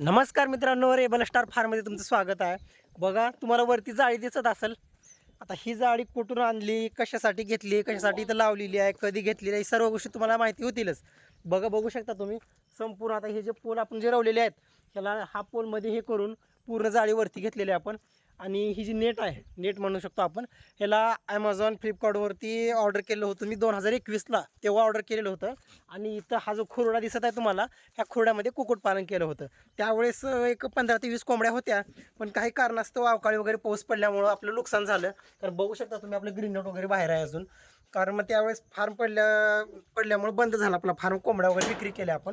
नमस्कार मित्रांनो rebel star फार्ममध्ये तुमचं स्वागत आहे. बघा तुम्हाला वरती जाळी दिसत असेल. आता ही जाळी कुठून आणली कशासाठी घेतली कशासाठी इथं लावलेली आहे कधी घेतलेली आहे सर्व गोष्टी तुम्हाला माहिती होतीलच. बघा बघू शकता तुम्ही संपूर्ण आता हे जे पोल आपण जे रवलेले आहेत ह्याला हा पोलमध्ये हे करून पूर्ण जाळीवरती घेतलेले आहे आपण. आणि ही जी नेट आहे नेट म्हणू शकतो आपण ह्याला ॲमेझॉन फ्लिपकार्टवरती ऑर्डर केलं होतं मी दोन हजार एकवीसला. तेव्हा ऑर्डर केलेलं होतं. आणि इथं हा जो खुरडा दिसत आहे तुम्हाला ह्या खुरड्यामध्ये कुक्कुटपालन केलं होतं. त्यावेळेस एक पंधरा ते वीस कोंबड्या होत्या पण काही कारणास्तव अवकाळी वगैरे पाऊस पडल्यामुळं आपलं नुकसान झालं. कारण बघू शकता तुम्ही आपलं ग्रीन नोट वगैरे बाहेर आहे अजून. कारण मग त्यावेळेस फार्म पडल्या पडल्यामुळे बंद झाला आपला फार्म कोंबड्या वगैरे विक्री केल्या आपण.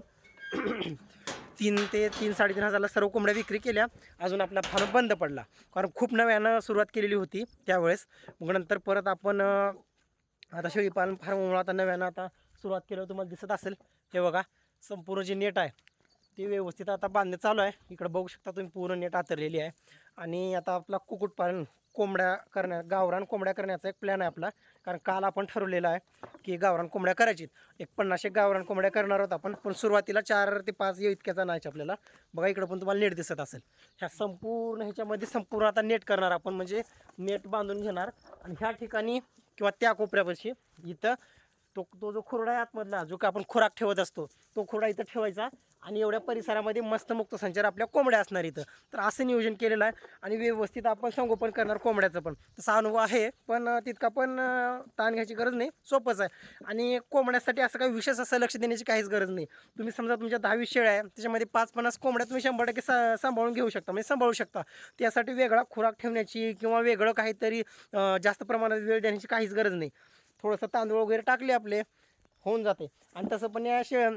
तीन ते तीन साडेतीन हजारला सर्व कोंबड्या विक्री केल्या. अजून आपला फार्म बंद पडला. कारण खूप नव्यानं सुरुवात केलेली होती त्यावेळेस. मग नंतर परत आपण आता शेळीपालन फार्म आता नव्यानं आता सुरुवात केलं तुम्हाला दिसत असेल. हे बघा संपूर्ण जे नेट आहे ते व्यवस्थित आता बांधणे चालू आहे. इकडं बघू शकता तुम्ही पूर्ण नेट आतरलेली आहे. आणि आता आपला कुक्कुटपालन कोंबड्या करण्या गावरान कोंबड्या करण्याचा एक प्लॅन आहे आपला. कारण काल आपण ठरवलेलं आहे की गावरान कोंबड्या करायची. एक पन्नास एक गावरान कोंबड्या करणार आहोत आपण. पण सुरुवातीला चार ते पाच इतक्याचा नाहीच आपल्याला. बघा इकडं पण तुम्हाला नेट दिसत असेल. ह्या संपूर्ण ह्याच्यामध्ये संपूर्ण आता नेट करणार आपण. म्हणजे नेट बांधून घेणार. आणि ह्या ठिकाणी किंवा त्या कोपऱ्यापाशी इथं तो तो जो खुरडा आहे आतमधला जो की आपण खुराक ठेवत असतो तो खुरडा इथं ठेवायचा. आणि एवढ्या परिसरामध्ये मस्त मुक्त संचार आपल्या कोंबड्या असणार इथं. तर असं नियोजन केलेलं आहे आणि व्यवस्थित आपण संगोपन करणार कोंबड्याचं पण. तसा अनुभव आहे पण तितका पण ताण घ्यायची गरज नाही. सोपंच आहे. आणि कोंबड्यासाठी असं काही विशेष असं लक्ष देण्याची काहीच गरज नाही. तुम्ही समजा तुमच्या दहावीस शेळ्या आहे त्याच्यामध्ये पाच पन्नास कोंबड्या तुम्ही शंभर टक्के सा सांभाळून घेऊ शकता. म्हणजे सांभाळू शकता. त्यासाठी वेगळा खुराक ठेवण्याची किंवा वेगळं काहीतरी जास्त प्रमाणात वेळ देण्याची काहीच गरज नाही. थोडंसं तांदूळ वगैरे टाकले आपले होऊन जाते. आणि तसं पण या शे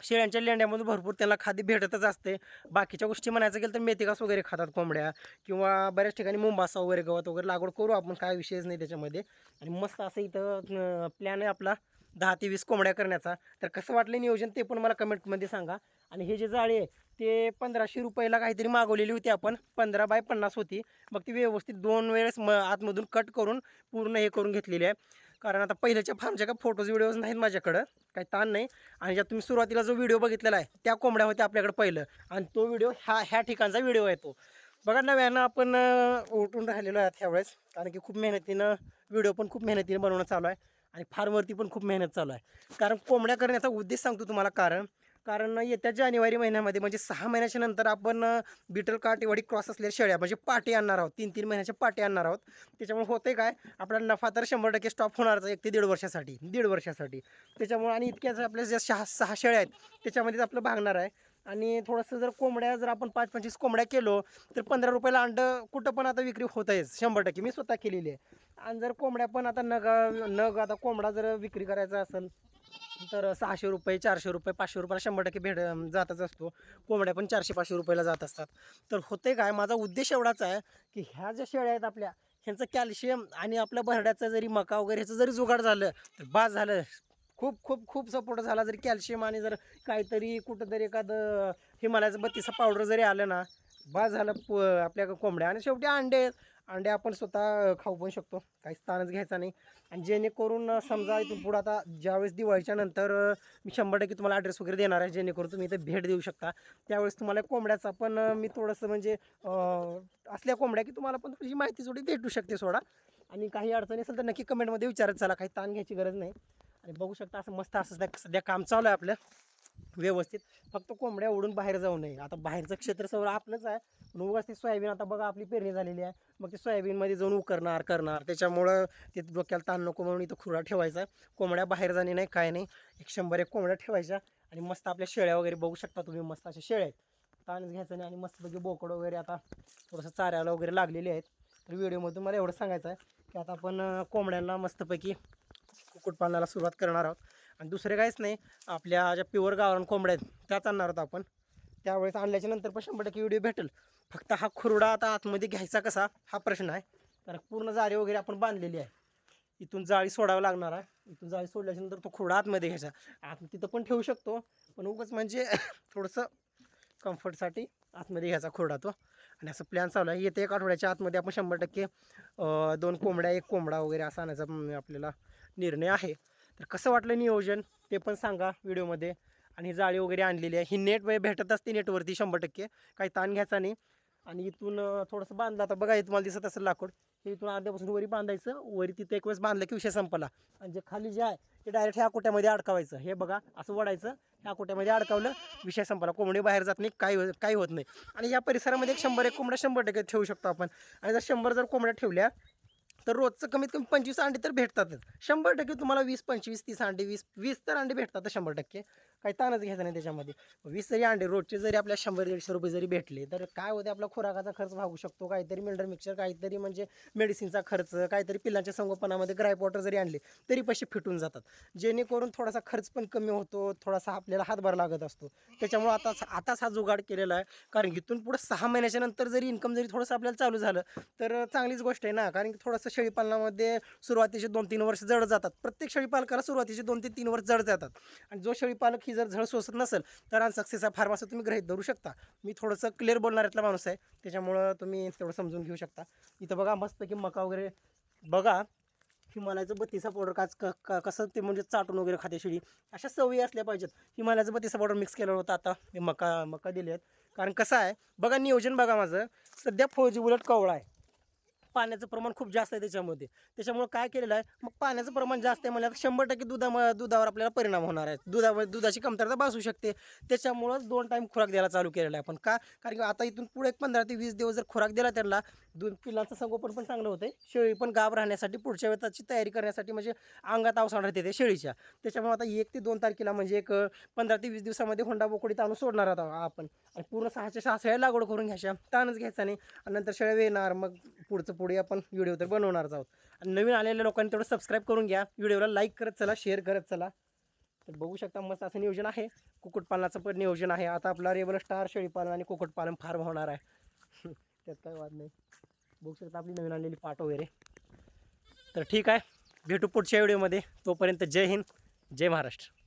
शेळ्यांच्या लेंड्यामधून भरपूर त्याला खाद्य भेटतच असते. बाकीच्या गोष्टी म्हणायचं गेलं तर मेथिकास वगैरे खातात कोंबड्या किंवा बऱ्याच ठिकाणी मुंबासा वगैरे गवत वगैरे लागवड करू आपण काय विषयच नाही त्याच्यामध्ये. आणि मस्त असं इथं प्लॅन आहे आपला दहा ते वीस कोंबड्या करण्याचा. तर कसं वाटलं नियोजन ते पण मला कमेंटमध्ये सांगा. आणि हे जे जाळे आहे ते पंधराशे रुपयाला काहीतरी मागवलेली होती आपण. पंधरा बाय पन्नास होती. मग ती व्यवस्थित दोन वेळेस म आतमधून कट करून पूर्ण हे करून घेतलेली आहे. कारण आता पहिल्याच्या फार्मच्या काय फोटोज व्हिडिओज नाहीत माझ्याकडं काही ताण नाही. आणि ज्या तुम्ही सुरुवातीला जो व्हिडिओ बघितलेला आहे त्या कोंबड्या होत्या आपल्याकडे पहिलं. आणि तो व्हिडिओ ह्या ह्या ठिकाणचा व्हिडिओ आहे तो बघा नव्यानं आपण उठून राहिलेलो आहेत ह्यावेळेस. कारण की खूप मेहनतीनं व्हिडिओ पण खूप मेहनतीनं बनवणं चालू आहे. आणि फार्मवरती पण खूप मेहनत चालू आहे. कारण कोंबड्या करण्याचा उद्देश सांगतो तुम्हाला कारण कारण येत्या जानेवारी महिन्यामध्ये म्हणजे सहा महिन्याच्या नंतर आपण बिटल काट एवढी क्रॉस असलेल्या शेळ्या म्हणजे पाटे आणणार आहोत. तीन तीन महिन्याच्या पाटे आणणार आहोत. त्याच्यामुळे होते काय आपला नफा तर शंभर टक्के स्टॉप होणारच एक ते दीड वर्षासाठी दीड वर्षासाठी. त्याच्यामुळे आणि इतक्याच आपल्या ज्या सहा सहा शेळ्या आहेत त्याच्यामध्येच आपलं भागणार आहे. आणि थोडंसं जर कोंबड्या जर आपण पाच पंचवीस कोंबड्या केलो तर पंधरा रुपयाला अंडं कुठं पण आता विक्री होत आहेच शंभर टक्के. मी स्वतः केलेली आहे. आणि जर कोंबड्या पण आता नग नग आता कोंबडा जर विक्री करायचा असेल तर सहाशे रुपये चारशे रुपये पाचशे रुपयाला शंभर टक्के भेट जातच असतो. कोंबड्या पण चारशे पाचशे रुपयाला जात असतात. तर होते काय? माझा उद्देश एवढाच आहे की ह्या ज्या शेळ्या आहेत आपल्या ह्यांचं कॅल्शियम आणि आपल्या बरड्याचं जरी मका वगैरे ह्याचं जरी जुगाड झालं तर बास झालं. खूप खूप खूप सपोर्ट झाला जरी कॅल्शियम आणि जर काहीतरी कुठंतरी एखादं हिमालयाचं बत्तीचा पावडर जरी आलं ना बाद झालं प आपल्या कोंबड्या. आणि शेवटी अंडे अंडे आपण स्वतः खाऊ पण शकतो. काही स्थानच घ्यायचा नाही. आणि जेणेकरून समजा इथून पुढं आता ज्यावेळेस दिवाळीच्या नंतर मी शंभर टक्के तुम्हाला ॲड्रेस वगैरे देणार आहे. जेणेकरून तुम्ही इथे भेट देऊ शकता. त्यावेळेस तुम्हाला कोंबड्याचा पण मी थोडंसं म्हणजे असल्या कोंबड्या की तुम्हाला पण थोडीशी माहिती थोडी भेटू शकते सोडा. आणि काही अडचणी असेल तर नक्की कमेंटमध्ये विचारत चला. काही ताण घ्यायची गरज नाही. आणि बघू शकता असं मस्त असं सध्या सध्या काम चालू आहे आपलं. व्यवस्थित. फक्त कोंबड्या उडून बाहेर जाऊ नये. आता बाहेरचं क्षेत्र सगळं आपलंच आहे. पण उगाच ती सोयाबीन आता बघा आपली पेरणी झालेली आहे. मग ती सोयाबीनमध्ये जाऊन उकरणार करणार. त्याच्यामुळं ते डोक्याला ताण नको म्हणून इथं खुरा ठेवायचा. कोंबड्या बाहेर जाणे नाही काय नाही. एक शंभर एक कोंबड्या ठेवायच्या आणि मस्त आपल्या शेळ्या वगैरे बघू शकता तुम्ही. मस्त अशा शेळ्या आहेत. ताणच घ्यायचं नाही आणि मस्तपैकी बोकड वगैरे आता थोडंसं चाऱ्याला वगैरे लागलेले आहेत. तर व्हिडिओमधून मला एवढं सांगायचं आहे की आता आपण कोंबड्यांना मस्तपैकी कुक्कुटपालनाला सुरुवात करणार आहोत. आणि दुसरे काहीच नाही. आपल्या ज्या प्युअर गावरान कोंबड्या आहेत त्याच आणणार आहोत आपण. त्यावेळेस आणल्याच्या नंतर पण शंभर टक्के व्हिडिओ भेटेल. फक्त हा खुरडा आता आतमध्ये घ्यायचा कसा? हा प्रश्न आहे. कारण पूर्ण जाळी वगैरे आपण बांधलेली आहे. इथून जाळी सोडावं लागणार आहे. इथून जाळी सोडल्याच्या नंतर तो खुरडा आतमध्ये घ्यायचा. आत तिथं पण ठेवू शकतो. पण उगंच म्हणजे थोडंसं कम्फर्टसाठी आतमध्ये घ्यायचा खुरडा तो. आणि असं प्लॅन चालू आहे. येत्या एक आठवड्याच्या आतमध्ये आपण शंभर टक्के दोन कोंबड्या एक कोंबडा वगैरे असा आणायचा आपल्याला निर्णय आहे. तर कसं वाटलं नियोजन? ते पण सांगा व्हिडिओमध्ये आणि जाळी वगैरे आणलेली आहे. ही नेट म्हणजे भेटत असते नेटवरती शंभर टक्के. काही ताण घ्यायचा नाही. आणि इथून थोडंसं बांधलं आता. बघा हे तुम्हाला दिसत असेल लाकूड. हे इथून अर्ध्यापासून वरी बांधायचं. वरी तिथं एक वेळेस बांधलं की विषय संपला. आणि जे खाली जे आहे ते डायरेक्ट ह्या कोट्यामध्ये अडकावायचं. हे बघा असं वडायचं. ह्या कोट्यामध्ये अडकावलं विषय संपला. कोंबडी बाहेर जात नाही काही हो- काही होत नाही. आणि या परिसरामध्ये एक शंभर एक कोंबड्या शंभर टक्के ठेवू शकतो आपण. आणि जर शंभर जर कोंबड्या ठेवल्या तर रोजचं कमीत कमी पंचवीस अंडी तर भेटतातच. शंभर टक्के तुम्हाला वीस पंचवीस तीस अंडी वीस वीस तर अंडी भेटतात शंभर टक्के. काही ताणच घ्यायचा नाही त्याच्यामध्ये. वीस जरी अंडे रोजचे जरी आपल्या शंभर दीडशे रुपये जरी भेटले तर काय होते आपला खुराकाचा खर्च भागू शकतो. काहीतरी मिल्डर मिक्सर काहीतरी म्हणजे मेडिसिनचा खर्च काहीतरी पिल्लांच्या संगोपनामध्ये ग्राईप वॉटर जरी आणले तरी पैसे फिटून जातात. जेणेकरून थोडासा खर्च पण कमी होतो थोडासा आपल्याला हातभार लागत असतो. त्याच्यामुळे आता आताच हा जुगाड केलेला आहे. कारण इथून पुढे सहा महिन्याच्या नंतर जरी इन्कम जरी थोडंसं आपल्याला चालू झालं तर चांगलीच गोष्ट आहे ना. कारण की थोडंसं शेळीपालनामध्ये सुरुवातीचे दोन तीन वर्ष जड जातात. प्रत्येक शेळीपालकाला सुरुवातीचे दोन ते तीन वर्ष जड जातात. आणि जो शेळीपालक ही जर झळ सोसत नसेल तर अनसक्सेस हा फार्म असं तुम्ही ग्रहित धरू शकता. मी थोडंसं क्लिअर बोलणाऱ्यातला माणूस आहे. त्याच्यामुळं तुम्ही तेवढं समजून घेऊ शकता. इथं बघा मस्त की मका वगैरे बघा हिमालयाचं बत्तीसा पावडर काच क का कसं ते म्हणजे चाटून वगैरे खाते शिडी. अशा सवयी असल्या पाहिजेत. हिमालयाचं बत्तीसा पावडर मिक्स केलं होतं आता. हे मका मका दिले आहेत कारण कसं आहे बघा नियोजन बघा माझं. सध्या फौजी उलट कवळा आहे. पाण्याचं प्रमाण खूप जास्त आहे त्याच्यामध्ये. त्याच्यामुळे काय केलेलं आहे मग पाण्याचं प्रमाण जास्त आहे म्हणजे शंभर टक्के दुधा दुधावर आपल्याला परिणाम होणार आहे. दुधामध्ये दुधाची कमतरता भासू शकते. त्याच्यामुळंच दोन टाईम खुराक द्यायला चालू केलेला आहे आपण. का? कारण की आता इथून पुढे एक पंधरा ते वीस दिवस जर खुराक दिला त्यांना दूध पिलांचं संगोपन पण चांगलं होतं शेळी पण गाभ राहण्यासाठी पुढच्या वेळाची तयारी करण्यासाठी म्हणजे अंगात अवसर राहते ते शेळीच्या. त्याच्यामुळे आता एक ते दोन तारखेला म्हणजे एक पंधरा ते वीस दिवसामध्ये होंडा बोकडीत आणून सोडणार आहोत आपण. आणि पूर्ण सहाशे सहा शेळ्या लागवड करून घ्यायच्या. ताणच घ्यायचा नाही. आणि नंतर शेळ्या येणार मग पुढचं पुढे आपण व्हिडिओ तर बनवणारच आहोत. आणि नवीन आलेल्या लोकांनी तेवढं सबस्क्राईब करून घ्या. व्हिडिओला लाईक करत चला शेअर करत चला. तर बघू शकता मस्त असं नियोजन आहे. कुक्कुटपालनाचं पण नियोजन आहे. आता आपला रेबल स्टार शेळीपालन आणि कुक्कुटपालन फार्म होणार आहे. त्यात काय वाद नाही. बघू शकता आपली नवीन आलेली पाट वगैरे. तर ठीक आहे. भेटू पुढच्या व्हिडिओमध्ये तोपर्यंत जय हिंद जय महाराष्ट्र.